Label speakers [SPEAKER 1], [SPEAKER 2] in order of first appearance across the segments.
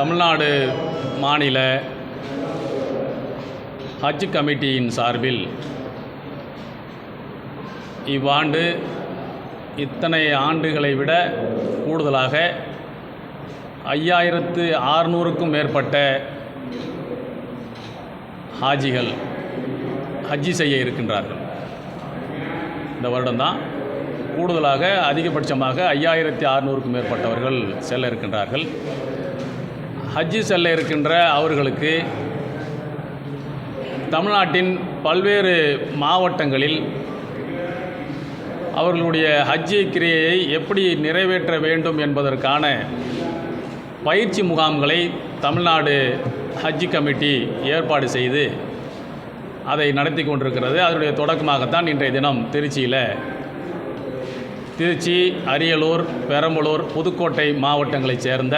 [SPEAKER 1] தமிழ்நாடு மாநில ஹஜ் கமிட்டியின் சார்பில் இவ்வாண்டு இத்தனை ஆண்டுகளை விட கூடுதலாக ஐயாயிரத்து ஆறுநூறுக்கும் மேற்பட்ட ஹாஜிகள் ஹஜ்ஜி செய்ய இருக்கின்றார்கள். இந்த வருடம்தான் கூடுதலாக அதிகபட்சமாக ஐயாயிரத்தி அறுநூறுக்கும் மேற்பட்டவர்கள் செல்ல இருக்கின்றார்கள். ஹஜ்ஜி செல்ல இருக்கின்ற அவர்களுக்கு தமிழ்நாட்டின் பல்வேறு மாவட்டங்களில் அவர்களுடைய ஹஜ்ஜி கிரியையை எப்படி நிறைவேற்ற வேண்டும் என்பதற்கான பயிற்சி முகாம்களை தமிழ்நாடு ஹஜ்ஜி கமிட்டி ஏற்பாடு செய்து அதை நடத்தி கொண்டிருக்கிறது. அதனுடைய தொடக்கமாகத்தான் இன்றைய தினம் திருச்சியில் திருச்சி அரியலூர் பெரம்பலூர் புதுக்கோட்டை மாவட்டங்களைச் சேர்ந்த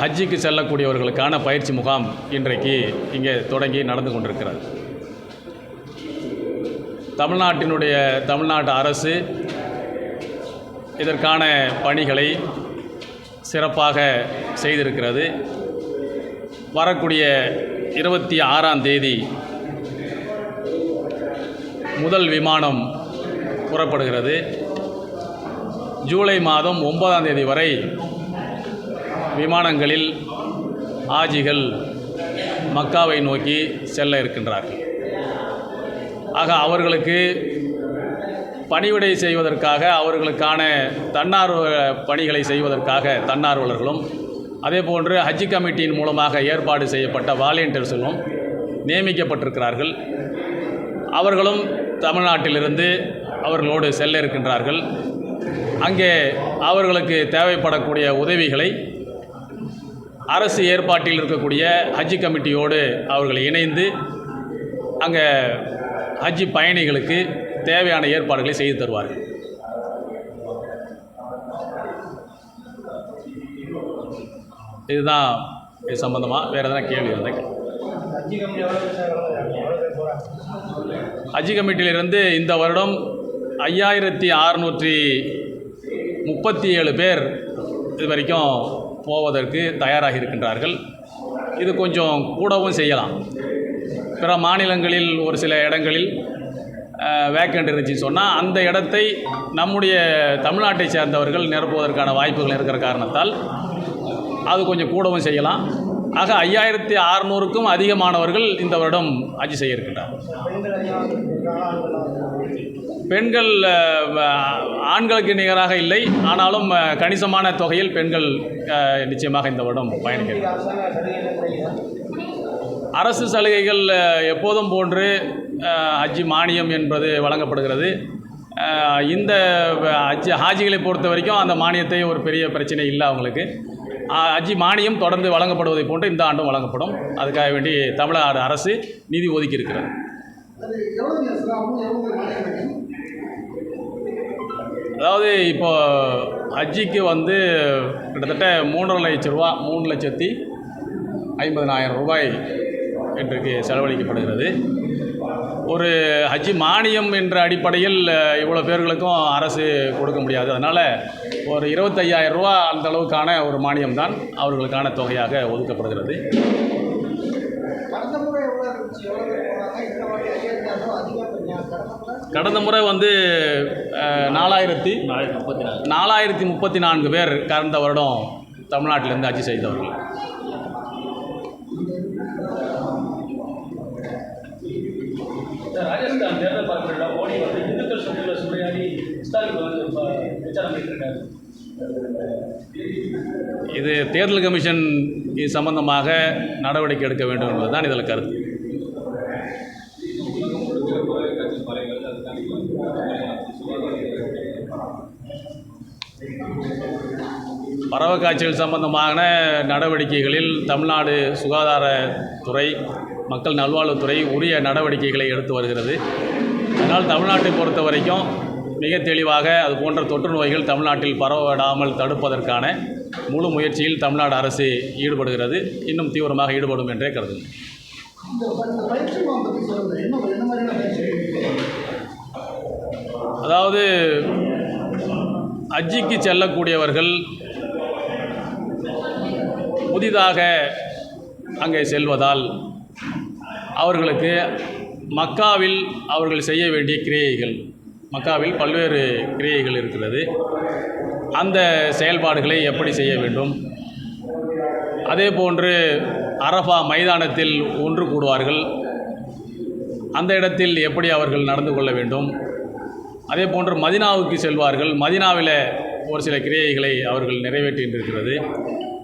[SPEAKER 1] ஹஜ்ஜிக்கு செல்லக்கூடியவர்களுக்கான பயிற்சி முகாம் இன்றைக்கு இங்கே தொடங்கி நடந்து கொண்டிருக்கிறது. தமிழ்நாட்டினுடைய தமிழ்நாட்டு அரசு இதற்கான பணிகளை சிறப்பாக செய்திருக்கிறது. வரக்கூடிய இருபத்தி ஆறாம் தேதி முதல் விமானம் புறப்படுகிறது. ஜூலை மாதம் ஒன்பதாம் தேதி வரை விமானங்களில் ஆஜிகள் மக்காவை நோக்கி செல்ல இருக்கின்றார்கள். ஆக அவர்களுக்கு பணிவிடை செய்வதற்காக அவர்களுக்கான தன்னார்வ பணிகளை செய்வதற்காக தன்னார்வலர்களும் அதே போன்று ஹஜ்ஜி கமிட்டியின் மூலமாக ஏற்பாடு செய்யப்பட்ட வாலண்டியர்ஸும் நியமிக்கப்பட்டிருக்கிறார்கள். அவர்களும் தமிழ்நாட்டிலிருந்து அவர்களோடு செல்ல இருக்கின்றார்கள். அங்கே அவர்களுக்கு தேவைப்படக்கூடிய உதவிகளை அரசு ஏற்பாட்டில் இருக்கக்கூடிய ஹஜ்ஜி கமிட்டியோடு அவர்கள் இணைந்து அங்கே ஹஜ்ஜி பயணிகளுக்கு தேவையான ஏற்பாடுகளை செய்து தருவார்கள். இதுதான் இது சம்மந்தமாக வேறு எதனா கேள்வி இருந்தால் ஹஜ்ஜி கமிட்டியிலிருந்து இந்த வருடம் ஐயாயிரத்தி அறுநூற்றி முப்பத்தி ஏழு பேர் இது வரைக்கும் போவதற்கு தயாராக இருக்கின்றார்கள் இது கொஞ்சம் கூடவும் செய்யலாம். பிற மாநிலங்களில் ஒரு சில இடங்களில் வேக்கண்ட் இருந்துச்சுன்னு சொன்னால் அந்த இடத்தை நம்முடைய தமிழ்நாட்டை சேர்ந்தவர்கள் நிரப்புவதற்கான வாய்ப்புகள் இருக்கிற காரணத்தால் அது கொஞ்சம் கூடவும் செய்யலாம். ஆக ஐயாயிரத்தி அறநூறுக்கும் அதிகமானவர்கள் இந்த வருடம் ஆட்சி செய்ய இருக்கின்றார் பெண்கள் ஆண்களுக்கு நிகராக இல்லை. ஆனாலும் கணிசமான தொகையில் பெண்கள் நிச்சயமாக இந்த வருடம் பயணிக்கிறார் அரசு சலுகைகள் எப்போதும் போன்று அஜி மானியம் என்பது வழங்கப்படுகிறது. இந்த அஜி ஹாஜிகளை பொறுத்த வரைக்கும் அந்த மானியத்தை ஒரு பெரிய பிரச்சனை இல்லை அவங்களுக்கு. அஜி மானியம் தொடர்ந்து வழங்கப்படுவதை போன்று இந்த ஆண்டும் வழங்கப்படும். அதுக்காக வேண்டி தமிழ்நாடு அரசு நிதி ஒதுக்கி இருக்கிறது அதாவது இப்போ ஹஜ்ஜிக்கு வந்து கிட்டத்தட்ட மூன்றரை லட்ச ரூபா மூணு லட்சத்தி ஐம்பதனாயிரம் ரூபாய் இன்றைக்கு செலவழிக்கப்படுகிறது. ஒரு ஹஜ்ஜி மானியம் என்ற அடிப்படையில் இவ்வளோ பேர்களுக்கும் அரசு கொடுக்க முடியாது. அதனால் ஒரு இருபத்தையாயிரம் ரூபா அந்த அளவுக்கான ஒரு மானியம் தான் அவர்களுக்கான தொகையாக ஒதுக்கப்படுகிறது
[SPEAKER 2] கடந்த முறை எவ்வளோ இருந்துச்சு எவ்வளோ பேர் போனாங்க இந்த வாட்டி ஐயாயிரத்தி அறுநூறு அதிகம் கொஞ்சம் கடந்த முறை
[SPEAKER 1] வந்து நாலாயிரத்தி நாலாயிரத்தி முப்பத்தி நான்கு. பேர் கடந்த வருடம் தமிழ்நாட்டிலிருந்து ஹஜ்ஜி செய்தவர்கள்
[SPEAKER 3] ராஜஸ்தான் தேர்தல் பார்க்கறதுல மோடி வந்து இந்துக்கள் சொத்துல சூறையாடி ஸ்டாலின் வந்து இப்ப பிரச்சாரம் பண்ணிட்டு இருக்காரு
[SPEAKER 1] இது தேர்தல் கமிஷன் இது சம்பந்தமாக நடவடிக்கை எடுக்க வேண்டும் என்பதுதான் இதில் கருத்து. பறவை காய்ச்சல் சம்பந்தமான நடவடிக்கைகளில் தமிழ்நாடு சுகாதாரத்துறை மக்கள் நல்வாழ்வுத்துறை உரிய நடவடிக்கைகளை எடுத்து வருகிறது. அதனால் தமிழ்நாட்டை பொறுத்த வரைக்கும் மிக தெளிவாக அது போன்ற தொற்று நோய்கள் தமிழ்நாட்டில் பரவவிடாமல் தடுப்பதற்கான முழு முயற்சியில் தமிழ்நாடு அரசு ஈடுபடுகிறது. இன்னும் தீவிரமாக ஈடுபடும் என்றே கருதுகிறேன். அதாவது அஜிக்கு செல்லக்கூடியவர்கள் புதிதாக அங்கே செல்வதால் அவர்களுக்கு மக்காவில் அவர்கள் செய்ய வேண்டிய கிரியைகள் மக்காவில் பல்வேறு கிரியைகள் இருக்கிறது. அந்த செயல்பாடுகளை எப்படி செய்ய வேண்டும்? அதே போன்று அரஃபா மைதானத்தில் ஒன்று கூடுவார்கள். அந்த இடத்தில் எப்படி அவர்கள் நடந்து கொள்ள வேண்டும்? அதே போன்று மதினாவுக்கு செல்வார்கள். மதினாவில் ஒரு சில கிரியைகளை அவர்கள் நிறைவேற்றின்றிருக்கிறது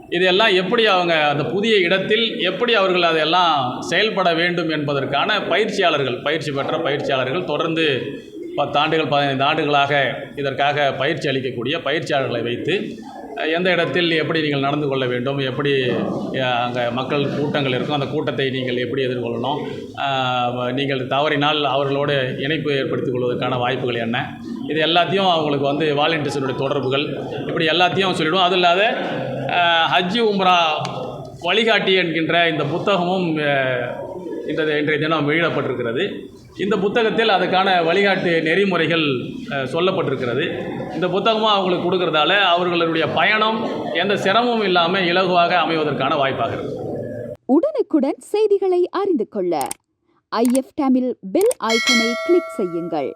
[SPEAKER 1] இதையெல்லாம் எப்படி அவங்க அந்த புதிய இடத்தில் எப்படி அவர்கள் அதையெல்லாம் செயல்பட வேண்டும் என்பதற்கான பயிற்சியாளர்கள் பயிற்சி பெற்ற பயிற்சியாளர்கள் தொடர்ந்து பத்தாண்டுகள் பதினைந்து ஆண்டுகளாக இதற்காக பயிற்சி அளிக்கக்கூடிய பயிற்சியாளர்களை வைத்து எந்த இடத்தில் எப்படி நீங்கள் நடந்து கொள்ள வேண்டும்? எப்படி அங்கே மக்கள் கூட்டங்கள் இருக்கும்? அந்த கூட்டத்தை நீங்கள் எப்படி எதிர்கொள்ளணும்? நீங்கள் தவறினால் அவர்களோடு இணைப்பு ஏற்படுத்திக் கொள்வதற்கான வாய்ப்புகள் என்ன? இது எல்லாத்தையும் அவங்களுக்கு வந்து வாலண்டியர்ஸனுடைய தொடர்புகள். இப்படி எல்லாத்தையும் சொல்லிவிடுவோம் அது இல்லாத ஹஜ்ஜி உம்ரா வழிகாட்டி என்கின்ற இந்த புத்தகமும் இன்றைய இன்றைய தினம் வெளியிடப்பட்டிருக்கிறது. இந்த புத்தகத்தில் அதுக்கான வழிகாட்டு நெறிமுறைகள் சொல்லப்பட்டிருக்கிறது. இந்த புத்தகமும் அவங்களுக்கு கொடுக்கறதால அவர்களுடைய பயணம் எந்த சிரமமும் இல்லாமல் இலகுவாக அமைவதற்கான வாய்ப்பாக
[SPEAKER 4] உடனுக்குடன் செய்திகளை அறிந்து கொள்ள. ஐஎஃப் தமிழ் பெல் ஐக்கனை கிளிக் செய்யுங்கள்.